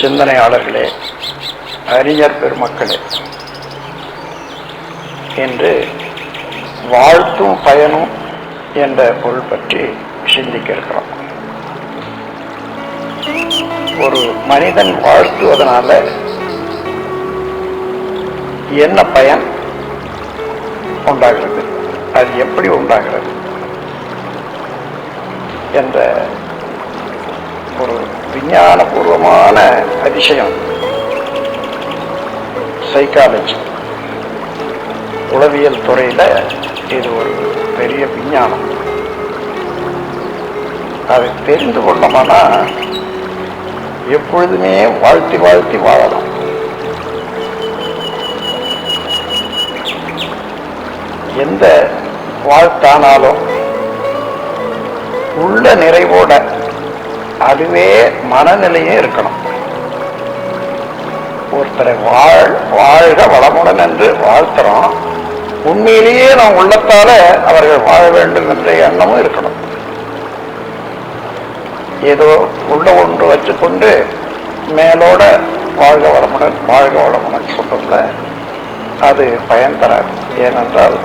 சிந்தனையாளர்களே அறிஞர் பெருமக்களே என்று வாழ்த்தும் பயனும் என்ற பொருள் பற்றி சிந்திக்க இருக்கிறோம் ஒரு மனிதன் வாழ்த்துவதனால என்ன பயன் உண்டாகிறது? அது எப்படி உண்டாகிறது? என்ற விஞ்ஞானபூர்வமான அதிசயம். சைக்காலஜி உளவியல் துறையில் இது ஒரு பெரிய விஞ்ஞானம். அதை தெரிந்து கொண்டோம்னா எப்பொழுதுமே வாழ்த்தி வாழ்த்தி வாழலாம். எந்த வாழ்த்தானாலும் உள்ள நிறைவோட அதுவே மனநிலையே இருக்கணும். ஒருத்தரை வாழ் வாழ்க வளமுடன் என்று வாழ்த்துறோம். உண்மையிலேயே நாம் உள்ளத்தால அவர்கள் வாழ வேண்டும் என்ற எண்ணமும் இருக்கணும். ஏதோ உள்ள ஒன்று வச்சுக்கொண்டு மேலோட வாழ்க வளமுடன் வாழ்க வளமுடன் சொல்றதுல அது பயன் தராது. ஏனென்றால்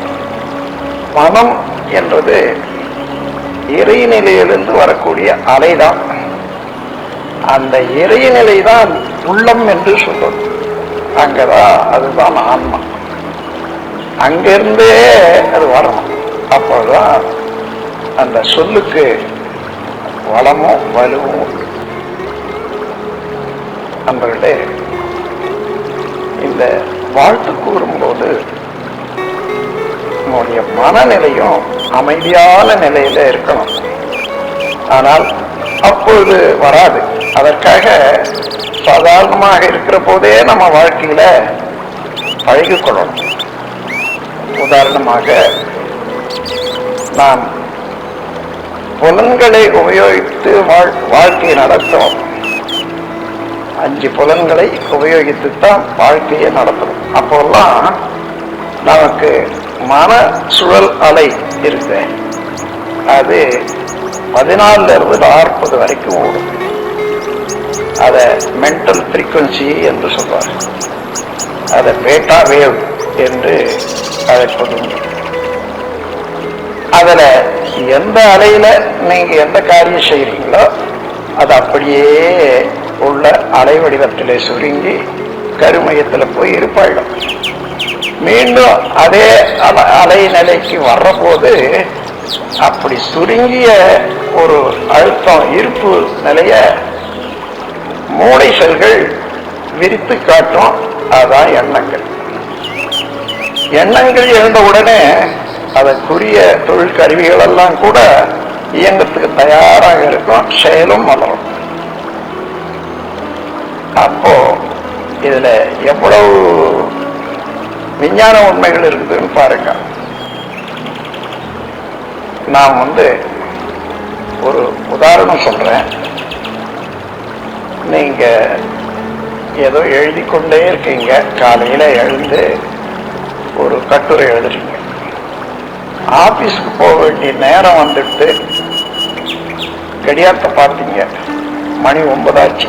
மனம் என்றது இறைநிலையிலிருந்து வரக்கூடிய அலைதான் அந்த இறைநிலை தான் உள்ளம் என்று சொல்லும் அங்கதான் அதுதான் ஆன்மா. அங்கிருந்தே அது வரணும். அப்போதான் அந்த சொல்லுக்கு வளமும் வலுவும் உண்டு நண்பர்களே இந்த வாழ்த்து கூறும்போது நம்முடைய மனநிலையும் அமைதியான நிலையில இருக்கணும். ஆனால் அப்பொழுது வராது. அதற்காக சாதாரணமாக இருக்கிற போதே நம்ம வாழ்க்கையில பழகிக்கொள்ளணும். உதாரணமாக நாம் புலன்களை உபயோகித்து வாழ் வாழ்க்கையை நடத்தணும் அஞ்சு புலன்களை உபயோகித்து தான் வாழ்க்கையை நடத்தணும் அப்போல்லாம் நமக்கு மன சுழல் அலை இருக்கு. அது பதினாலுல இருந்து நாற்பது வரைக்கும் ஓடும். அதை மென்டல் ஃப்ரீக்குவன்சி என்று சொல்வார். அதை பேட்டா வேவ் என்று அழைப்பது அதில் எந்த அலையில் நீங்கள் எந்த காரியம் செய்கிறீங்களோ அது அப்படியே உள்ள அலை வடிவத்தில் சுருங்கி கருமையத்தில் போய் இருப்பாயிடும். மீண்டும் அதே அலை நிலைக்கு வர்றபோது அப்படி சுருங்கிய ஒரு அழுத்தம் இருப்பு நிலையை மூளை செல்கள் விரித்து காட்டும் அதான் எண்ணங்கள். எண்ணங்கள் எழுந்த உடனே அதற்குரிய தொழில் கருவிகள் எல்லாம் கூட இயங்கத்துக்கு தயாராக இருக்கும். செயலும் வளரும். அப்போ இதுல எவ்வளவு விஞ்ஞான உண்மைகள் இருக்குதுன்னு பாருங்க. நான் வந்து ஒரு உதாரணம் சொல்றேன். நீங்க ஏதோ எழுதி கொண்டே இருக்கீங்க. காலையில எழுந்து ஒரு கட்டுரை எழுதுறீங்க. ஆபீஸ்க்கு போக வேண்டிய நேரம் வந்துட்டு கடியாரத்தை பார்த்தீங்க. மணி ஒன்பதாச்சு.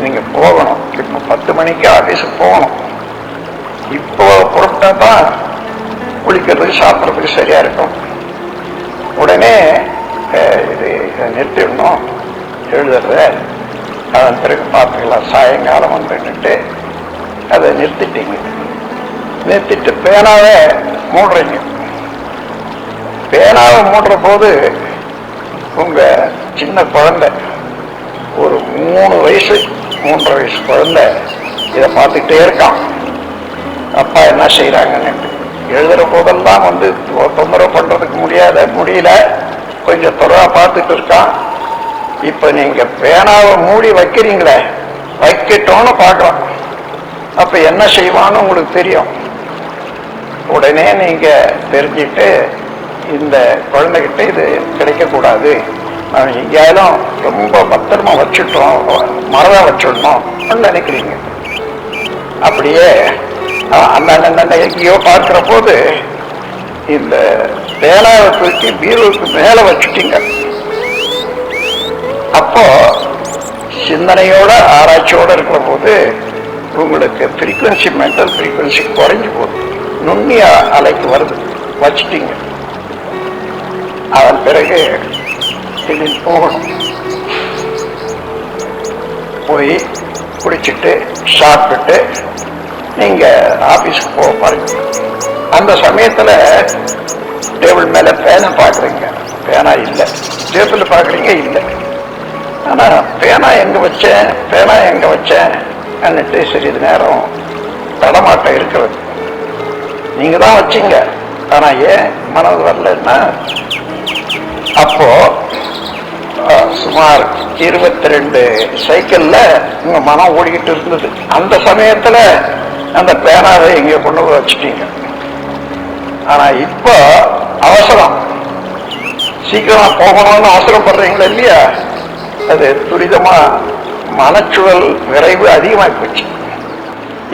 நீங்க போகணும். இப்போ பத்து மணிக்கு ஆபீஸுக்கு போகணும். இப்போ புறப்பட்டா தான் குளிக்கிறதுக்கு சாப்பிட்றதுக்கு சரியா இருக்கும். உடனே இது நிறுத்திடணும். எழுதுறத அதன் பிறகு பார்த்துக்கலாம் சாயங்காலம் வந்துட்டு அதை நிறுத்திட்டீங்க. நிறுத்திட்டு பேனாவை மூடுறீங்க. பேனாவை மூடுற போது உங்க சின்ன குழந்தை ஒரு மூணு வயசு மூன்றரை வயசு குழந்தை இதை பார்த்துக்கிட்டே இருக்கான். அப்பா என்ன செய்யறாங்கன்னு எழுதுற போதெல்லாம் வந்து தொந்தரவு பண்றதுக்கு முடியாத முடியல. கொஞ்சம் துறவா பார்த்துட்டு இருக்கான். இப்ப நீங்க பேனாவை மூடி வைக்கிறீங்களே வைக்கட்டோன்னு பார்க்கலாம் அப்ப என்ன செய்வான்னு உங்களுக்கு தெரியும். உடனே நீங்க தெரிஞ்சுட்டு இந்த குழந்தைகிட்ட இது கிடைக்கக்கூடாது. அவன் எங்கேயாலும் ரொம்ப பத்திரமா வச்சுட்டோம் மரதா வச்சுடணும் நினைக்கிறீங்க. அப்படியே அந்த எங்கேயோ பார்க்கிற போது இந்த பேனாவை தூக்கி பீரோவுக்கு மேலே வச்சுட்டீங்க. அப்போ சிந்தனையோட ஆராய்ச்சியோட இருக்கிற போது உங்களுக்கு ஃப்ரீக்குவன்சி மென்டல் ஃப்ரீக்குவன்சி குறைஞ்சு போகுது. நுண்ணிய அலைக்கு வருது. வச்சுட்டீங்க. அதன் பிறகு திடீர் போகணும். போய் குடிச்சிட்டு சாப்பிட்டுட்டு நீங்க ஆஃபீஸுக்கு போக பாருங்க. அந்த சமயத்தில் டேபிள் மேலே பேனா பாக்குறீங்க. பேனா இல்லை. டேபிள் பார்க்குறீங்க இல்லை. ஆனா பேனா எங்க வச்சேன்? பேனா எங்க வச்சேன்? என்னட்டு சிறிது நேரம் தடமாட்டம் இருக்கிறது. நீங்க தான் வச்சீங்க. ஆனா ஏன் மனது வரலன்னா? அப்போ சுமார் இருபத்தி ரெண்டு சைக்கிள்ல உங்க மனம் ஓடிக்கிட்டு இருந்தது. அந்த சமயத்துல அந்த பேனாவை எங்க கொண்டு போய் வச்சுட்டீங்க. ஆனா இப்போ அவசரம். சீக்கிரமா போகணும்னு அவசரப்படுறீங்களா இல்லையா? அது துரிதமா மனச்சுழல் விரைவு அதிகமாகி போச்சு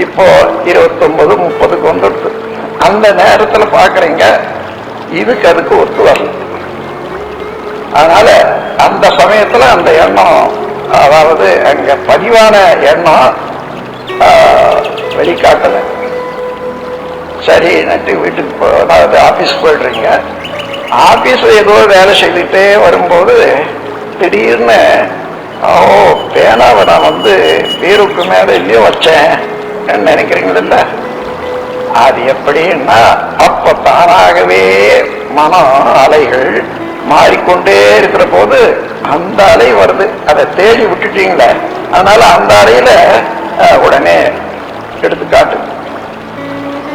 இப்போ இருபத்தொன்பது முப்பதுக்கு வந்துடுது. அந்த நேரத்தில் பார்க்குறீங்க இதுக்கு அதுக்கு ஒத்து வரல. அதனால அந்த சமயத்தில் அந்த எண்ணம் அதாவது அங்கே பதிவான எண்ணம் வெளிக்காட்டலை வெளிக்காட்டல. சரி நட்டு வீட்டுக்கு போ அதாவது ஆஃபீஸ் போயிடுறீங்க. ஆஃபீஸில் ஏதோ வேலை செய்துகிட்டே வரும்போது திடீர்னு ஓ பேனாவை நான் வந்து வீருக்கு மேலே இல்லையோ வச்சேன் நினைக்கிறீங்களா? அது எப்படின்னா அப்ப தானாகவே மனம் அலைகள் மாறிக்கொண்டே இருக்கிற போது அந்த அலை வருது. அதை தேடி விட்டுட்டீங்களே. அதனால அந்த அலையில உடனே எடுத்துக்காட்டு.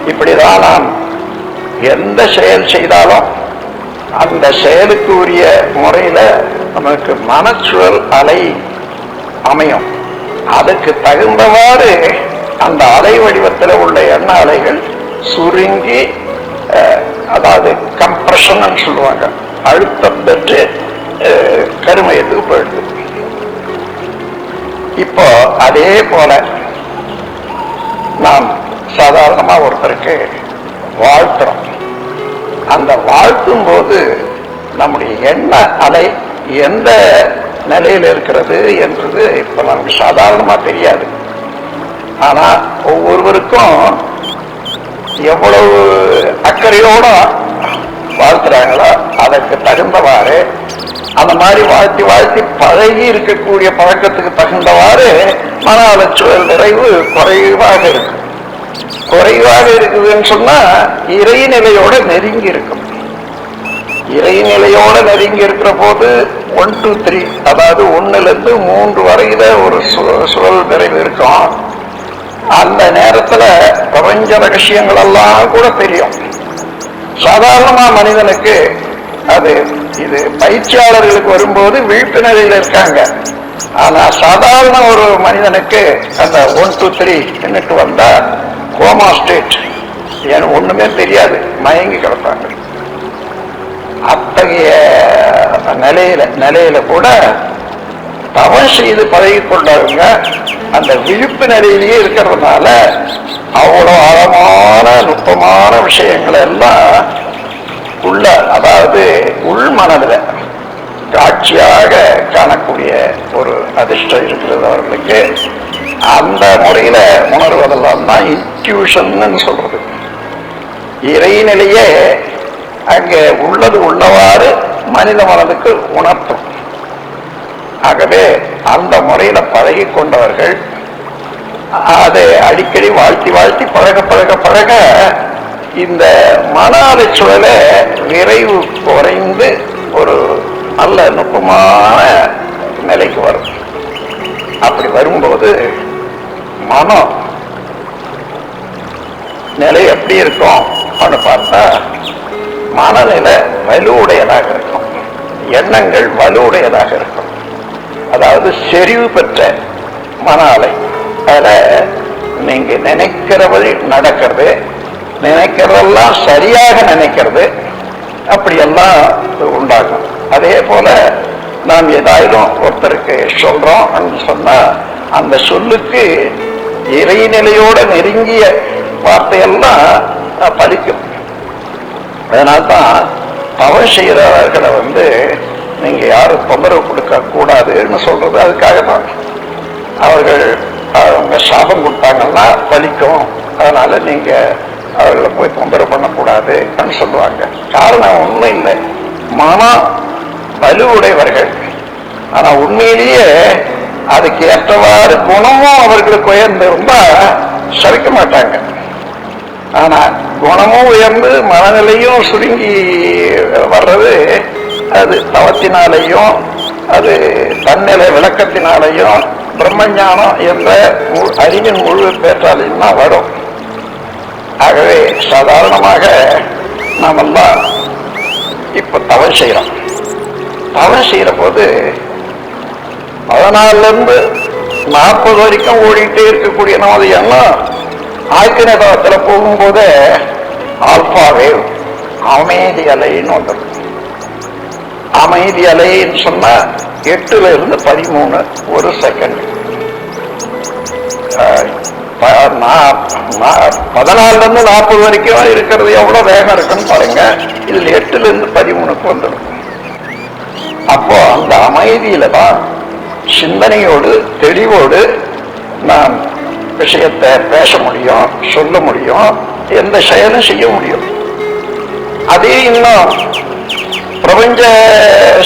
இப்படிதான் நான் எந்த செயல் செய்தாலும் அந்த செயலுக்கு உரிய முறையில நமக்கு மனச்சுழல் அலை அமையும். அதுக்கு தகுந்தவாறு அந்த அலை வடிவத்தில் உள்ள எண்ண அலைகள் சுருங்கி அஹ், அதாவது கம்ப்ரஷன் சொல்லுவாங்க. அழுத்தம் பெற்று கருமையத்துக்கு போயிடுது. இப்போ அதே போல நாம் சாதாரணமா ஒருத்தருக்கு வாழ்த்துறோம். அந்த வாழ்த்தும் போது நம்முடைய எண்ண அலை எந்த நிலையில் இருக்கிறது என்றது இப்ப நமக்கு சாதாரணமா தெரியாது. ஆனா ஒவ்வொருவருக்கும் எவ்வளவு அக்கறையோட வாழ்த்துறாங்களோ அதற்கு தகுந்தவாறு அந்த மாதிரி வாழ்த்தி வாழ்த்தி பழகி இருக்கக்கூடிய பழக்கத்துக்கு தகுந்தவாறு மன அலச்சுவல் நிறைவு குறைவாக இருக்கும் குறைவாக இருக்குதுன்னு சொன்னா இறைநிலையோட நெருங்கி இருக்கும் இறைநிலையோட நெருங்கி இருக்கிற போது ஒன் டூ த்ரீ அதாவது ஒண்ணுல இருந்து மூன்று வரையில ஒரு சு- சுழல் நிறைவு இருக்கும். அந்த நேரத்துல பிரபஞ்ச ரகசியங்கள் எல்லாம் கூட தெரியும். சாதாரணமா மனிதனுக்கு அது இது பயிற்சியாளர்களுக்கு வரும்போது விழிப்புணர்வில் நிலையில இருக்காங்க. ஆனா சாதாரண ஒரு மனிதனுக்கு அந்த ஒன் டூ த்ரீ என்னட்டு வந்தா கோமா ஸ்டேட் எனக்கு ஒண்ணுமே தெரியாது. மயங்கி கிடப்பாங்க. அத்தகைய நிலையில நிலையில கூட தவம் செய்து பழகி கொண்டவங்க அந்த விழிப்பு நிலையிலேயே இருக்கிறதுனால அவ்வளோ ஆழமான நுட்பமான விஷயங்களை எல்லாம் உள்ள அதாவது உள் மனதில் காட்சியாக காணக்கூடிய ஒரு அதிர்ஷ்டம் இருக்கிறது அவர்களுக்கு. அந்த முறையில உணர்வதெல்லாம் தான் இன்ட்யூஷன் சொல்றது. இறைநிலையே அங்கே உள்ளது உள்ளவாறு மனித மனதுக்கு உணர்த்தும். ஆகவே அந்த முறையில பழகி கொண்டவர்கள் அதை அடிக்கடி வாழ்த்தி வாழ்த்தி பழக பழக பழக இந்த மன அலைச்சூழல நிறைவு குறைந்து ஒரு நல்ல நுட்பமான நிலைக்கு வரும். அப்படி வரும்போது மனம் நிலை எப்படி இருக்கும் அப்படின்னு பார்த்தா மனநிலை வலுவுடையதாக இருக்கும். எண்ணங்கள் வலுவுடையதாக இருக்கும். அதாவது செறிவு பெற்ற மன அலை. அதில் நீங்கள் நினைக்கிறபடி நடக்கிறது நினைக்கிறதெல்லாம் சரியாக நினைக்கிறது அப்படியெல்லாம் உண்டாகும். அதே போல நாம் ஏதாயிலும் ஒருத்தருக்கு சொல்றோம் அப்படின்னு சொன்னா அந்த சொல்லுக்கு இறைநிலையோட நெருங்கிய வார்த்தையெல்லாம் பலிக்கும் அதனால்தான் தவறு செய்கிறவர்களை வந்து நீங்க யாரும் தொந்தரவு கொடுக்க கூடாதுன்னு சொல்றது அதுக்காக தான் அவர்கள் அவங்க சாபம் கொடுத்தாங்கன்னா பலிக்கும் அதனால நீங்க அவர்களை போய் தொந்தரவு அப்படின்னு சொல்லுவாங்க. காரணம் ஒண்ணும் இல்லை. மனம் வலுவுடையவர்கள். ஆனா உண்மையிலேயே அதுக்கு ஏற்றவாறு குணமும் அவர்களுக்கு உயர்ந்திருந்தா சவிக்க மாட்டாங்க. ஆனா குணமும் உயர்ந்து மனநிலையும் சுருங்கி வர்றது அது தவத்தினாலேயும் அது தன்னிலை விளக்கத்தினாலையும் பிரம்மஞானம் என்ற மு- அறிவின் முழு பேற்றாலையும் தான் வரும். ஆகவே சாதாரணமாக நாமெல்லாம் இப்ப தவறு செய்கிறோம் தவறு செய்யற போது பதினாலுல இருந்து நாற்பது வரைக்கும் ஓடிக்கிட்டே இருக்கக்கூடிய நமது எண்ணம் ஆக்கிரதவத்துல போகும்போதே ஆல்பா வேவ் அமைதி அலைன்னு வந்துடும். அமைதி அலைன்னு சொன்னா எட்டுல இருந்து பதிமூணு ஒரு செகண்ட் பதினாலிருந்து நாற்பது வரைக்கும் இருக்கிறது. எவ்வளவு வேகம் இருக்குன்னு பாருங்க. இதுல எட்டுல இருந்து பதிமூணுக்கு வந்துடும். அப்போ அந்த அமைதியில தான் சிந்தனையோடு தெளிவோடு நாம் விஷயத்தை பேச முடியும் சொல்ல முடியும் எந்த செயலும் செய்ய முடியும். அதே இன்னும் பிரபஞ்ச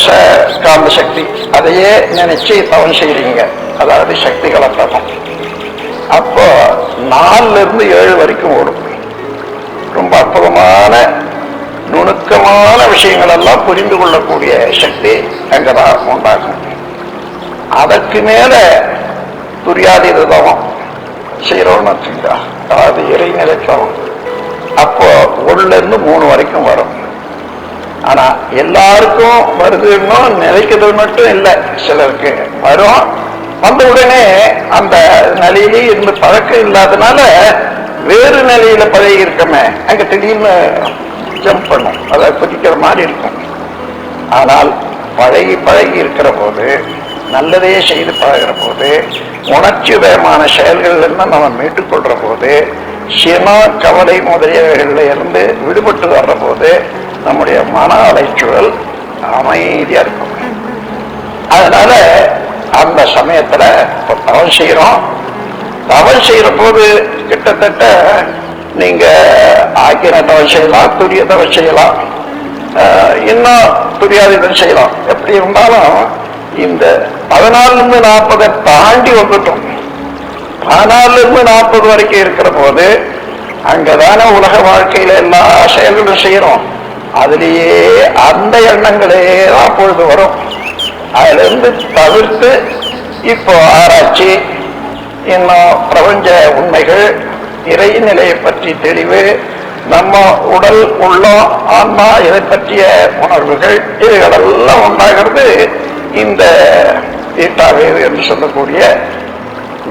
ச- காந்த சக்தி. அதையே நினைச்சு தவம் செய்றீங்க. அதாவது சக்திகளை தவம் அப்போ நாலுல இருந்து ஏழு வரைக்கும் ஓடும். ரொம்ப அற்புதமான நுணுக்கமான விஷயங்கள் எல்லாம் புரிந்து கொள்ளக்கூடிய சக்தி அங்கதான் உண்டாகும். அதற்கு மேல துரியாதீத தவம் செய்யறோம்னு வச்சுக்கா அதாவது இறைநிலை தவம் அப்போ ஒண்ணுல இருந்து மூணு வரைக்கும் வரும். ஆனா எல்லாருக்கும் வருதுன்னு நினைக்கிறது மட்டும் இல்லை. சிலருக்கு வரும். வந்த உடனே அந்த நிலையிலே இருந்து பழக்கம் இல்லாதனால வேறு நிலையில பழகி இருக்கமே. அங்க திடீர்னு ஜம்ப் பண்ணும். அதை குதிக்கிற மாதிரி இருக்கும். ஆனால் பழகி பழகி இருக்கிற போது நல்லதே செய்து பழகிற போது உணர்ச்சிபயமான செயல்கள் இருந்து நம்ம மீட்டுக்கொள்ற போது சினம் கவலை முதலியவைகளில் இருந்து விடுபட்டு வர்ற போது நம்முடைய மன அலைச்சூழல் அமைதியா இருக்கும். அதனால அந்த சமயத்துல இப்ப தவம் செய்யறோம் தவம் செய்யற போது கிட்டத்தட்ட நீங்க ஆக்கின தவம் செய்யலாம் துரிய தவம் செய்யலாம். இன்னும் துரியாதீதம் செய்யலாம். எப்படி இருந்தாலும் இந்த பதினாலுலேருந்து நாற்பதை தாண்டி வந்துட்டோம். பதினாலுலேருந்து நாற்பது வரைக்கும் இருக்கிற போது அங்கதான உலக வாழ்க்கையில எல்லா செயல்களும் செய்யறோம். அதுலேயே அந்த எண்ணங்களே தான் அப்பொழுது வரும். அதுல இருந்து தவிர்த்து இப்போ ஆராய்ச்சி இன்னும் பிரபஞ்ச உண்மைகள் இறைநிலையை பற்றி தெளிவு நம்ம உடல் உள்ளம் ஆன்மா இதை பற்றிய உணர்வுகள் இதுகளெல்லாம் உண்டாகிறது. இந்த ஈட்டாவேது என்று சொல்லக்கூடிய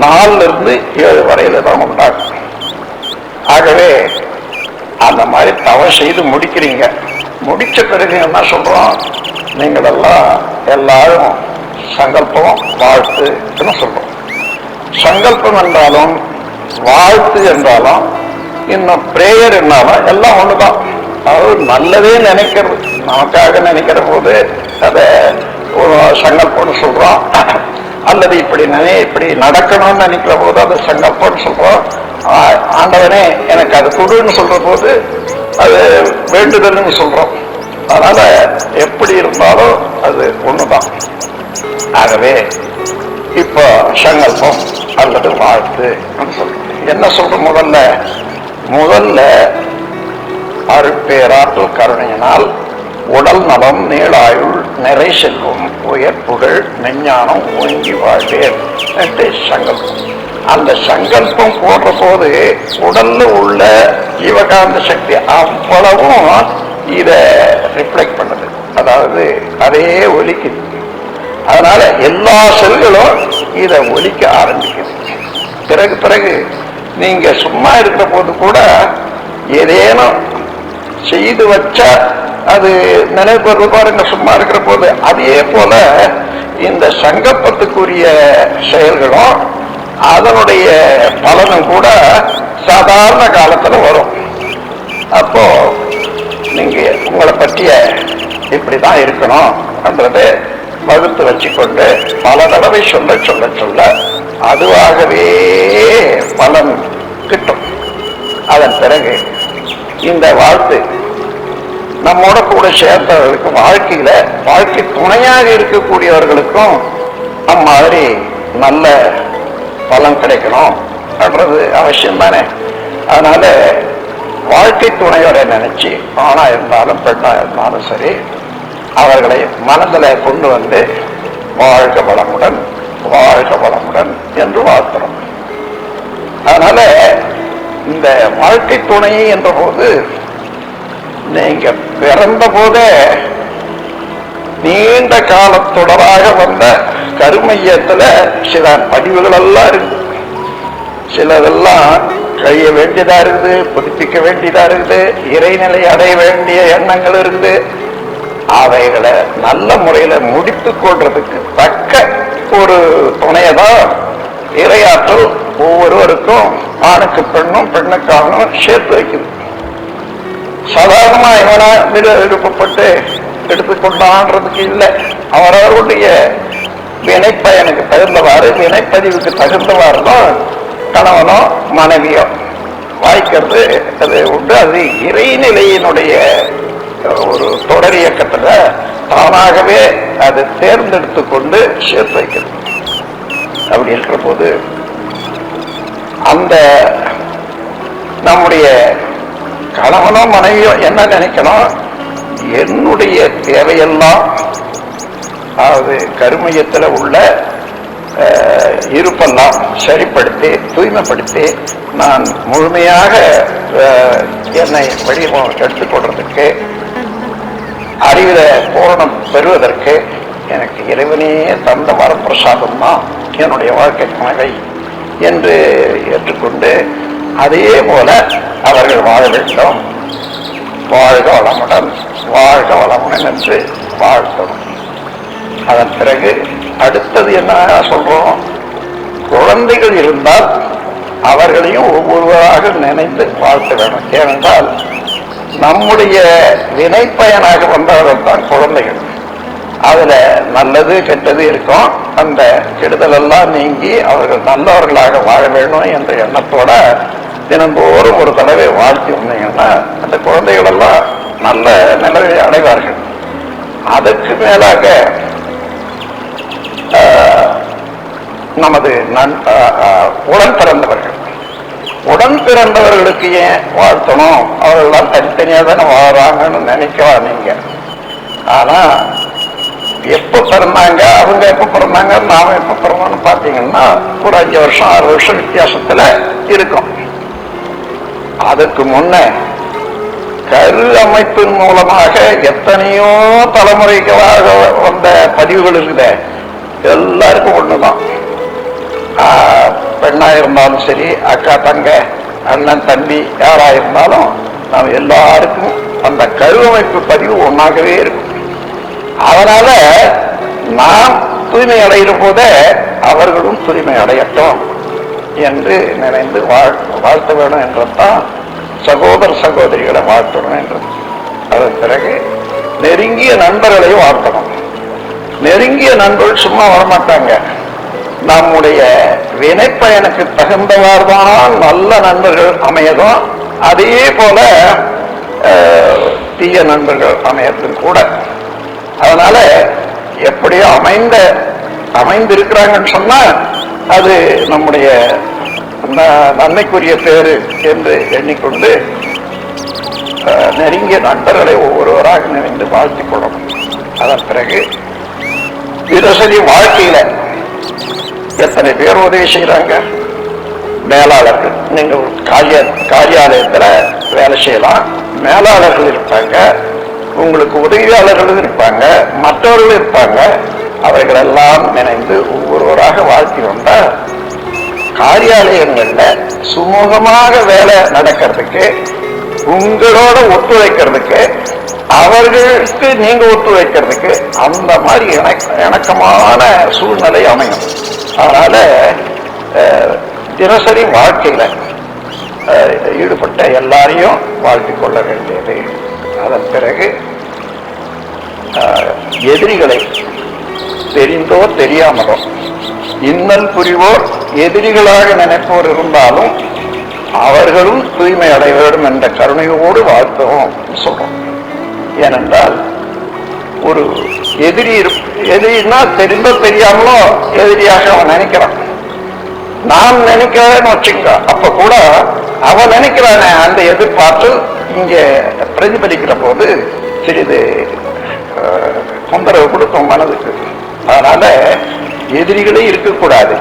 நாலுல இருந்து ஏழு வரையில தான் உண்டாகும். ஆகவே அந்த மாதிரி தவம் செய்து முடிக்கிறீங்க. முடிச்ச பிறகு என்ன சொல்றோம்? நீங்களெல்லாம் எல்லாரும் சங்கல்பம் வாழ்த்துன்னு சொல்றோம். சங்கல்பம் என்றாலும் வாழ்த்து என்றாலும் இன்னும் பிரேயர் என்றாலும் எல்லாம் ஒண்ணுதான். அதாவது நல்லதே நினைக்கிறது. நமக்காக நினைக்கிற போது அதை ஒரு சங்கல்பம்னு சொல்றோம். அல்லது இப்படி நினை இப்படி நடக்கணும்னு நினைக்கிற போது அது சங்கல்பம்னு சொல்றோம். ஆண்டவனே எனக்கு அது கொடுன்னு சொல்ற போது அது வேண்டுதல்னு சொல்றோம். அதனால எப்படி இருந்தாலும் அது ஒண்ணுதான். ஆகவே இப்போ சங்கல்பம் அல்லது வாழ்த்து என்ன சொல்ற முதல்ல? முதல்ல அருட்பேராற்றல் கருணையினால் உடல் நலம் நீளாயுள் நிறை செல்வம் உயர் புகழ் மெஞ்ஞானம் ஓங்கி வாழ்வேன் என்று சங்கல்பம். அந்த சங்கல்பம் போடுற போது உடல்ல உள்ள ஜீவகாந்த சக்தி அவ்வளவும் இதை ரிஃப்ளெக்ட் பண்ணுது. அதாவது அதே ஒலிக்குது. அதனால எல்லா செல்களும் இதை ஒலிக்க ஆரம்பிக்குது பிறகு பிறகு நீங்க சும்மா இருக்கிற போது கூட ஏதேனும் செய்து வச்சா அது நினைவு பாருங்க சும்மா இருக்கிற போது. அதே போல இந்த சங்கப்பத்துக்குரிய செயல்களும் அதனுடைய பலனும் கூட சாதாரண காலத்துல வரும். அப்போ நீங்க உங்களை பற்றிய இப்படிதான் இருக்கணும் என்றது வகுத்து வச்சுக்கொண்டு பல தடவை சொல்ல சொல்ல சொல்ல அதுவாகவே பலன் கிட்டும். அதன் பிறகு இந்த வாழ்த்து நம்மோட கூட சேர்ந்தவர்களுக்கும் வாழ்க்கையில வாழ்க்கை துணையாக இருக்கக்கூடியவர்களுக்கும் அம்மாதிரி நல்ல பலன் கிடைக்கணும் அப்படின்றது அவசியம் தானே அதனால வாழ்க்கை துணையோட நினைச்சு ஆணா இருந்தாலும் பெண்ணா இருந்தாலும் சரி அவர்களை மனதில் கொண்டு வந்து வாழ்க வளமுடன் வாழ்க வளமுடன் என்று வாழ்த்துறோம் அதனால இந்த வாழ்க்கை துணை என்ற போது நீங்க பிறந்த போதே நீண்ட காலத்தொடராக வந்த கருமையத்துல சில பதிவுகள் எல்லாம் இருக்கு. சிலதெல்லாம் கழிய வேண்டியதா இருக்குது புதுப்பிக்க வேண்டியதா இருக்குது இறைநிலை அடைய வேண்டிய எண்ணங்கள் இருக்குது அவைகளை நல்ல முறையில முடித்துக் கொள்றதுக்கு தக்க ஒரு துணையதான் இரையாற்றல் ஒவ்வொருவருக்கும் ஆணுக்கு பெண்ணும் பெண்ணுக்காகவும் சேர்த்து வைக்குது. சாதாரணமா இவனா விரு- விருப்பப்பட்டு எடுத்துக்கொண்டான்றதுக்கு இல்லை. அவரவருடைய வினைப்பயனுக்கு தகுந்தவாறு வினைப்பதிவுக்கு தகுந்தவாறு தான் கணவனோ மனைவியோ வாய்க்கிறது. அது உண்டு. அது இறைநிலையினுடைய ஒரு தொடர் இயக்கத்துல தானாகவே அது தேர்ந்தெடுத்து கொண்டு சேர்த்து வைக்கிறது. அப்படி இருக்கிற போது அந்த நம்முடைய கணவனோ மனைவியோ என்ன நினைக்கணும்? என்னுடைய தேவையெல்லாம் அதாவது கருமையத்தில் உள்ள அஹ், இருப்பெல்லாம் சரிப்படுத்தி தூய்மைப்படுத்தி நான் முழுமையாக என்னை வடிவம் எடுத்துக்கொள்றதுக்கு அறிவில பூரணம் பெறுவதற்கு எனக்கு இறைவனே தந்த வரப்பிரசாதம் தான் என்னுடைய வாழ்க்கை துணை என்று ஏற்றுக்கொண்டு அதே போல அவர்கள் வாழ வேண்டும். வாழ்க வளமுடன் வாழ்க வளமுடன் என்று வாழ்த்தணும். அதன் பிறகு அடுத்தது என்ன சொல்றோம்? குழந்தைகள் இருந்தால் அவர்களையும் ஒவ்வொருவராக நினைத்து வாழ்த்த வேண்டும். ஏனென்றால் நம்முடைய வினைப்பயனாக வந்தவர்கள் தான் குழந்தைகள். அதுல நல்லது கெட்டது இருக்கும். அந்த கெடுதல் எல்லாம் நீங்கி அவர்கள் நல்லவர்களாக வாழ வேணும் என்ற எண்ணத்தோட தினந்தோறும் ஒரு தடவை வாழ்த்தி வந்தீங்கன்னா அந்த குழந்தைகள் எல்லாம் நல்ல நிலவை அடைவார்கள். அதற்கு மேலாக நமது நன் உடன் பிறந்தவர்கள் உடன் பிறந்தவர்களுக்கு ஏன் வாழ்த்தணும்? அவர்கள்லாம் தனித்தனியாக தானே வாழ்றாங்கன்னு நினைக்கலாம் நீங்க. ஆனா எப்ப பிறந்தாங்க அவங்க எப்ப பிறந்தாங்க நாம எப்ப பிறந்தோம்னு பாத்தீங்கன்னா ஒரு அஞ்சு வருஷம் ஆறு வருஷம் வித்தியாசத்துல இருக்கும். அதுக்கு முன்ன கரு அமைப்பின் மூலமாக எத்தனையோ தலைமுறைகளாக வந்த பதிவுகள் இருக்குது. எல்லாருக்கும் ஒண்ணுதான். பெண்ணாக பெண்ணா இருந்தாலும் சரி அக்கா தங்க அண்ணன் தம்பி யாரா இருந்தாலும் நாம் எல்லாருக்கும் அந்த கருவமைப்பு பதிவு ஒன்றாகவே இருக்கும். அதனால நாம் தூய்மை அடைகிற போதே அவர்களும் தூய்மை அடையட்டும் என்று நினைந்து வாழ் வாழ்த்த வேணும் என்றதான் சகோதர சகோதரிகளை வாழ்த்தணும் என்றது அதன் பிறகு நெருங்கிய நண்பர்களையும் வாழ்த்தணும். நெருங்கிய நண்பர்கள் சும்மா வரமாட்டாங்க. நம்முடைய வினைப்பயனுக்கு தகுந்தவாறு தான் நல்ல நண்பர்கள் அமையதும் அதே போல தீய நண்பர்கள் அமையதும் கூட. அதனால எப்படியோ அமைந்த அமைந்திருக்கிறாங்கன்னு சொன்னா அது நம்முடைய ந- நன்மைக்குரிய பேரு என்று எண்ணிக்கொண்டு நெருங்கிய நண்பர்களை ஒவ்வொருவராக நினைந்து வாழ்த்திக் கொள்ளணும். அதன் பிறகு தினசரி வாழ்க்கையில எத்தனை பேர் உதவி செய்யறாங்க மேலாளர்கள். நீங்க காரிய காரியாலயத்துல வேலை செய்யலாம். மேலாளர்கள் இருப்பாங்க. உங்களுக்கு உதவியாளர்கள் இருப்பாங்க. மற்றவர்கள் இருப்பாங்க. அவர்கள் எல்லாம் நினைந்து ஒவ்வொருவராக வாழ்த்தி வந்தா காரியாலயங்கள்ல சுமூகமாக வேலை நடக்கிறதுக்கு உங்களோட ஒத்துழைக்கிறதுக்கு அவர்களுக்கு நீங்க ஒத்துழைக்கிறதுக்கு அந்த மாதிரி இணக்கமான சூழ்நிலை அமையும். அதனால தினசரி வாழ்க்கையில ஈடுபட்ட எல்லாரையும் வாழ்த்திக் கொள்ள வேண்டியது. அதன் பிறகு எதிரிகளை தெரிந்தோ தெரியாமலோ இன்னல் புரிவோர் எதிரிகளாக நினைப்போர் இருந்தாலும் அவர்களும் தூய்மை அடைய வேண்டும் என்ற கருணையோடு வாழ்த்தவும் சொல்றோம். ஏனென்றால் ஒரு எதிரி எதிரின்னா தெரிந்தோ தெரியாமலோ எதிரியாக அவன் நினைக்கிறான். நான் நினைக்கிறேன்னு வச்சுக்க அப்ப கூட அவன் நினைக்கிறானே அந்த எதிர்பார்ப்பு இங்கே பிரதிபலிக்கிற போது சிறிது தொந்தரவு கொடுக்கும் மனதுக்கு. அதனால எதிரிகளே இருக்கக்கூடாது.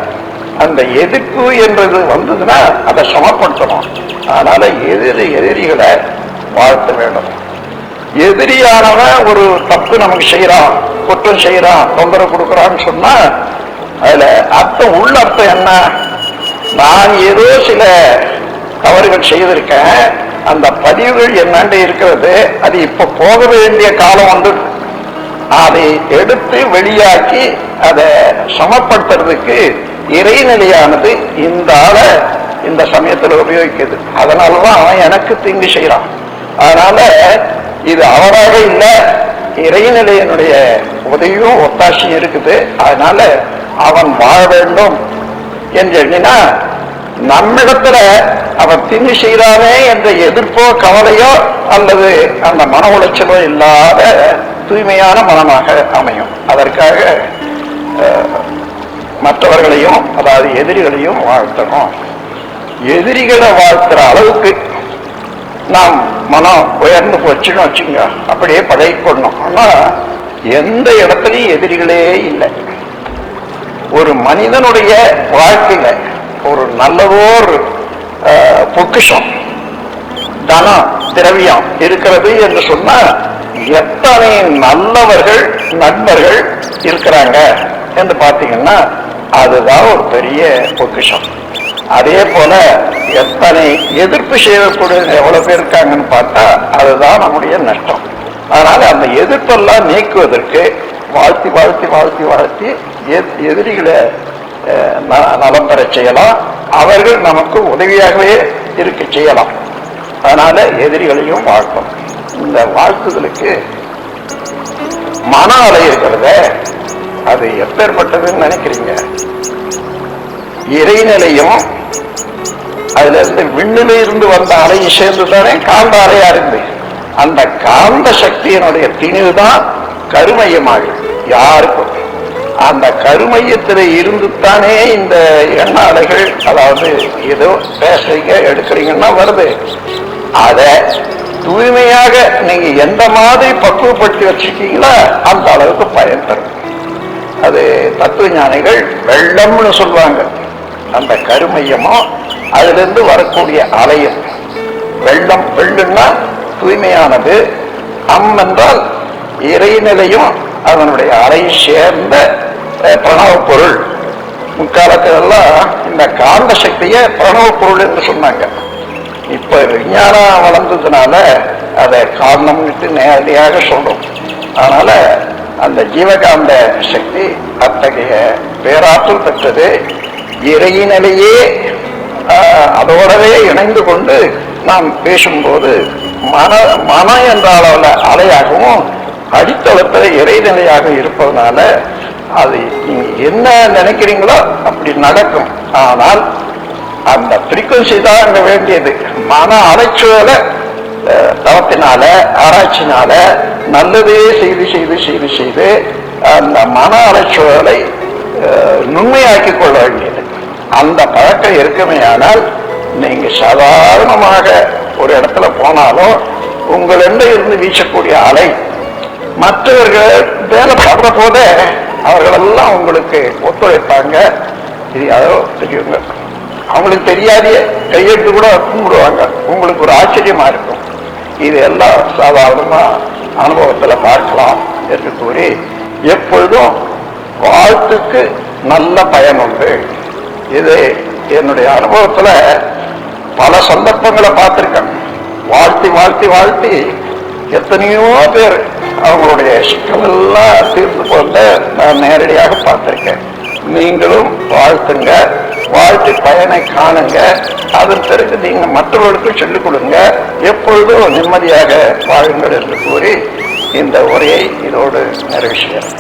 அந்த எதிர்ப்பு என்றது வந்ததுன்னா அதை சமப்படுத்தணும். அதனால எதிரி எதிரிகளை வாழ்த்த வேண்டும். எதிரியானவன் ஒரு தப்பு நமக்கு செய்யறான் குற்றம் செய்யறான் தொந்தரவு கொடுக்கறான்னு சொன்னா அதுல அர்த்தம் உள்ள அர்த்தம் என்ன? நான் ஏதோ சில தவறுகள் செய்திருக்கேன் அந்த பதிவுகள் என்னண்டு இருக்கிறது அது இப்ப போக வேண்டிய காலம் வந்து அதை எடுத்து வெளியாக்கி அதை சமப்படுத்துறதுக்கு இறைநிலையானது இந்த ஆளை இந்த சமயத்தில் உபயோகிக்குது. அதனாலதான் அவன் எனக்கு தீங்கு செய்யறான் அதனால இது அவராக இல்ல. இறைநிலையினுடைய உதவியும் ஒத்தாசையும் இருக்குது. அதனால அவன் வாழ வேண்டும் என்று எண்ணினா நம்மிடத்துல அவன் திணி செய்தானே என்ற எதிர்ப்போ கவலையோ அல்லது அந்த மன உளைச்சலோ இல்லாத தூய்மையான மனமாக அமையும். அதற்காக மற்றவர்களையும் அதாவது எதிரிகளையும் வாழ்த்தணும். எதிரிகளை வாழ்த்துற அளவுக்கு நாம் மனம் உயர்ந்து போச்சுன்னு வச்சுங்க அப்படியே பழகிக்கொள்ளணும். ஆனா எந்த இடத்துலையும் எதிரிகளே இல்லை. ஒரு மனிதனுடைய வாழ்க்கையில ஒரு நல்லதோர் பொக்கிஷம் தனம் திரவியம் இருக்கிறது என்று சொன்னா எத்தனை நல்லவர்கள் நண்பர்கள் இருக்கிறாங்க என்று பார்த்தீங்கன்னா அதுதான் ஒரு பெரிய பொக்கிஷம். அதே போல எத்தனை எதிர்ப்பு செய்யக்கூடிய எவ்வளவு பேர் இருக்காங்கன்னு பார்த்தா அதுதான் நம்முடைய நஷ்டம். அதனால அந்த எதிர்ப்பெல்லாம் நீக்குவதற்கு வாழ்த்தி வாழ்த்தி வாழ்த்தி வாழ்த்தி எதிரிகளை ந- நலம் பெற செய்யலாம். அவர்கள் நமக்கு உதவியாகவே இருக்க செய்யலாம். அதனால எதிரிகளையும் வாழ்த்தோம் இந்த வாழ்த்துதலுக்கு மன அலை இருக்கிறத அது எப்பேற்பட்டதுன்னு நினைக்கிறீங்க? இறைநிலையும் அதுல இருந்து விண்ணில இருந்து வந்த அலையும் சேர்ந்து தானே காந்த அலையா இருந்து. அந்த காந்த சக்தியினுடைய திணிவு தான் கருமையமாகும் யாருக்கும். அந்த கருமையத்தில் இருந்துத்தானே இந்த எண்ண அலைகள் அதாவது ஏதோ பேசுறீங்க எடுக்கிறீங்கன்னா வருது. அதை தூய்மையாக நீங்க எந்த மாதிரி பக்குவப்படுத்தி வச்சிருக்கீங்களோ அந்த அளவுக்கு பயன் தரும் அது தத்துவ ஞானிகள் வெள்ளம்னு சொல்லுவாங்க. அந்த கருமையமும் அதிலிருந்து வரக்கூடிய அலையும். வெள்ளம் வெள்ளுன்னா தூய்மையானது. அம் என்றால் இறைநிலையும் அதனுடைய அலை சேர்ந்த பிரணவ பொருள் முக்காலத்திலெல்லாம் இந்த காந்த சக்தியை பிரணவ பொருள் என்று சொன்னாங்க. இப்ப விஞ்ஞானம் வளர்ந்ததுனால அதை காரணம்னுட்டு நேரடியாக சொல்றோம். அதனால அந்த ஜீவகாந்த சக்தி அத்தகைய பேராற்றல் பெற்றது. இறையினிலேயே அதோடவே இணைந்து கொண்டு நாம் பேசும்போது மன மனம் என்ற அளவில் அலையாகவும் அடித்தளத்தில் இறைநிலையாக இருப்பதனால அது நீங்கள் என்ன நினைக்கிறீங்களோ அப்படி நடக்கும். ஆனால் அந்த ஃப்ரீக்குவன்சி தான் அங்கே வேண்டியது. மன அலைச்சலை அஹ், தவத்தினால ஆராய்ச்சினால நல்லதே செய்து செய்து செய்து செய்து அந்த மன அலைச்சலை நுண்மையாக்கி கொள்ள வேண்டியது. அந்த பழக்கம் இருக்குமே ஆனால் நீங்க சாதாரணமாக ஒரு இடத்துல போனாலும் உங்களிட இருந்து வீசக்கூடிய அலை மற்றவர்கள் வேலை படுற போதே அவர்களெல்லாம் உங்களுக்கு ஒத்துழைப்பாங்க. இது யாரோ தெரியுங்க. அவங்களுக்கு தெரியாதே கையெழுத்து கூட கும்பிடுவாங்க. உங்களுக்கு ஒரு ஆச்சரியமா இருக்கும். இது எல்லாம் சாதாரணமா அனுபவத்துல பார்க்கலாம் என்று கூறி எப்பொழுதும் வாழ்த்துக்கு நல்ல பயன் உண்டு. இது என்னுடைய அனுபவத்துல பல சந்தர்ப்பங்களை பார்த்திருக்கேன். வாழ்த்தி வாழ்த்தி வாழ்த்தி எத்தனையோ பேர் அவங்களுடைய சிக்கல் தீர்ந்து போல நான் நேரடியாக பார்த்திருக்கேன். நீங்களும் வாழ்த்துங்க வாழ்த்து பயனை காணுங்க. அதன் பிறகு நீங்க மற்றவர்களுக்கு சொல்லிக் கொடுங்க. எப்பொழுதும் நிம்மதியாக வாழுங்கள் என்று கூறி இந்த உரையை இதோடு நிறைவேற்றுகிறேன்